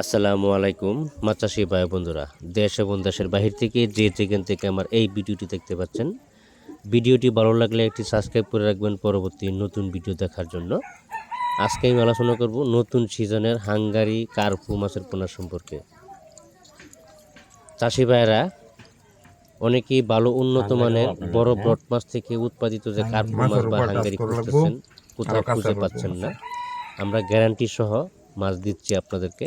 আসসালামু আলাইকুম মাচাশি ভাই বন্ধুরা। দেশ এবং দেশের বাহির থেকে যে যেখান থেকে আমার এই ভিডিওটি দেখতে পাচ্ছেন ভিডিওটি ভালো লাগলে একটি সাবস্ক্রাইব করে রাখবেন পরবর্তী নতুন ভিডিও দেখার জন্য। আজকে আমি আলোচনা করব নতুন সিজনের হাঙ্গারি কার্পু মাছের পোনা সম্পর্কে। চাষি ভাইয়েরা অনেকেই ভালো উন্নত মানের বড় ব্রড মাছ থেকে উৎপাদিত যে কার্পু মাছ বা হাঙ্গারি খুঁজতেছেন কোথাও খুঁজে পাচ্ছেন না। আমরা গ্যারান্টি সহ মাছ দিচ্ছি আপনাদেরকে।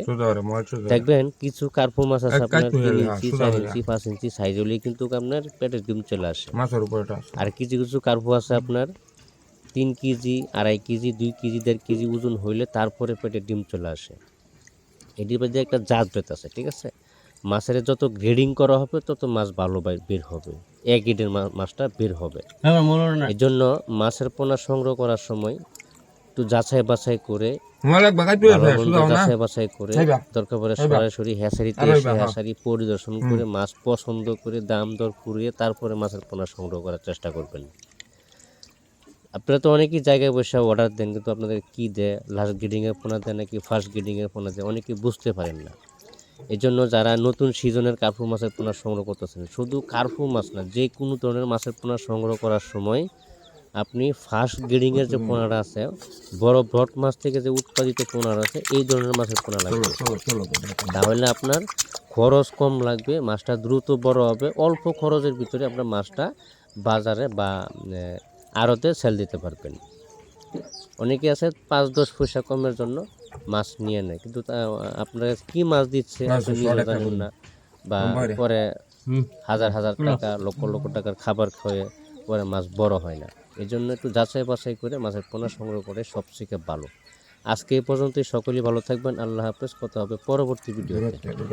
দেখবেন কিছু কার্পু মাছ আছে আপনার তিন ইঞ্চি হ্যাঁ, চার ইঞ্চি পাঁচ ইঞ্চি সাইজ হলেই কিন্তু আপনার পেটের ডিম চলে আসে। মাছের উপরে আর কিছু কিছু কার্পু আছে আপনার তিন কেজি আড়াই কেজি দুই কেজি দেড় কেজি ওজন হইলে তারপরে পেটে ডিম চলে আসে। এটির মধ্যে একটা জাত ভেদ আছে ঠিক আছে? মাছের যত গ্রেডিং করা হবে তত মাছ ভালো বের হবে। এক গ্রেডের মাছটা বের হবে। এই জন্য মাছের পোনা সংগ্রহ করার সময় একটু যাচাই বাছাই করে যাচাই বাছাই করে দরকার পড়ে সরাসরি হ্যাসারিতে এসে। হ্যাসারি পরিদর্শন করে মাছ পছন্দ করে দাম দর করিয়ে তারপরে মাছের পোনা সংগ্রহ করার চেষ্টা করবেন। আপনারা তো অনেকেই জায়গায় বসে অর্ডার দেন কিন্তু আপনাদের কি দেয়? লাস্ট গ্রেডিংয়ের পোনা দেয় নাকি ফার্স্ট গ্রেডিংয়ের পোনা দেয়? অনেকে বুঝতে পারেন না। এই জন্য যারা নতুন সিজনের কার্পু মাছের পোনা সংগ্রহ করতেছেন শুধু কার্পু মাছ না যে কোনো ধরনের মাছের পোনা সংগ্রহ করার সময় আপনি ফার্স্ট গ্রেডিংয়ের যে পোনাটা আছে বড় ব্রড মাছ থেকে যে উৎপাদিত পোনার আছে এই ধরনের মাছের পোনা লাগবে। তাহলে আপনার খরচ কম লাগবে মাছটা দ্রুত বড় হবে অল্প খরচের ভিতরে আপনার মাছটা বাজারে বা আড়তে সেল দিতে পারবেন। অনেকে আছে পাঁচ দশ পয়সা কমের জন্য মাছ নিয়ে নেয় কিন্তু তা- আপনার কি মাছ দিচ্ছে জানেন না বা পরে হাজার হাজার টাকা লক্ষ লক্ষ টাকার খাবার খেয়ে পরে মাছ বড় হয় না। এই জন্য একটু যাচাই বাছাই করে মাছের পোনা সংগ্রহ করে সবথেকে ভালো। আজকে এই পর্যন্তই, সকলেই ভালো থাকবেন, আল্লাহ হাফেজ, কথা হবে পরবর্তী ভিডিওতে। চলো